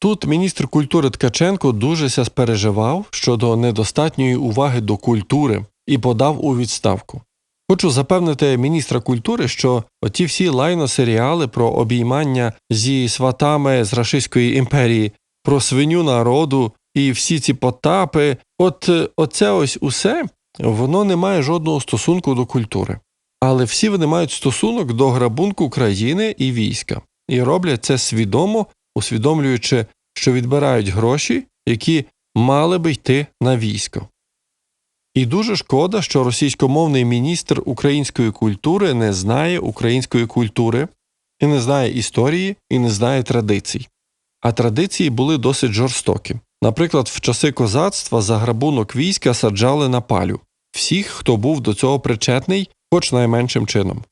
Тут міністр культури Ткаченко дуже ся спереживав щодо недостатньої уваги до культури і подав у відставку. Хочу запевнити міністра культури, що оті всі лайно-серіали про обіймання зі сватами з Рашистської імперії, про свиню народу і всі ці потапи, от е, оце ось усе, воно не має жодного стосунку до культури. Але всі вони мають стосунок до грабунку країни і війська, і роблять це свідомо, усвідомлюючи, що відбирають гроші, які мали би йти на військо. І дуже шкода, що російськомовний міністр української культури не знає української культури, і не знає історії, і не знає традицій. А традиції були досить жорстокі. Наприклад, в часи козацтва за грабунок війська саджали на палю всіх, хто був до цього причетний, хоч найменшим чином.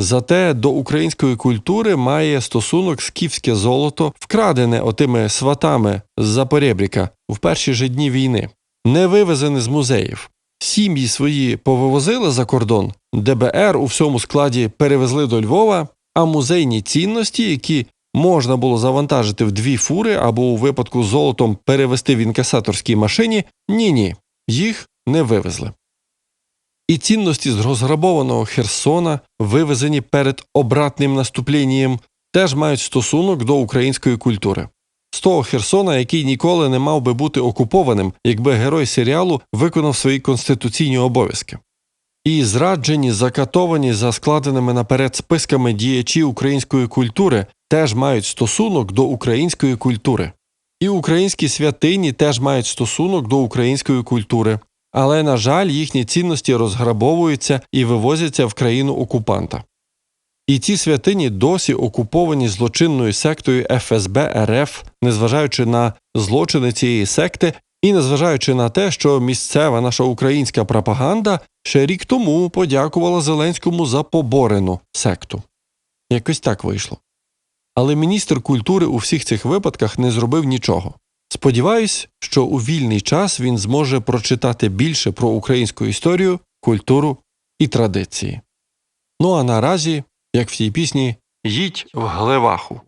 Зате до української культури має стосунок скіфське золото, вкрадене отими сватами з-за поребріка в перші ж дні війни, не вивезене з музеїв. Сім'ї свої повивозили за кордон, ДБР у всьому складі перевезли до Львова, а музейні цінності, які можна було завантажити в дві фури або у випадку з золотом перевезти в інкасаторській машині, ні-ні, їх не вивезли. І цінності з розграбованого Херсона, вивезені перед обратним наступленням, теж мають стосунок до української культури. З того Херсона, який ніколи не мав би бути окупованим, якби герой серіалу виконав свої конституційні обов'язки. І зраджені, закатовані за складеними наперед списками діячі української культури теж мають стосунок до української культури. І українські святині теж мають стосунок до української культури, але, на жаль, їхні цінності розграбовуються і вивозяться в країну окупанта. І ці святині досі окуповані злочинною сектою ФСБ РФ, незважаючи на злочини цієї секти, і незважаючи на те, що місцева наша українська пропаганда ще рік тому подякувала Зеленському за поборену секту. Якось так вийшло. Але міністр культури у всіх цих випадках не зробив нічого. Сподіваюсь, що у вільний час він зможе прочитати більше про українську історію, культуру і традиції. Ну а наразі, як в тій пісні, їдь в Глеваху.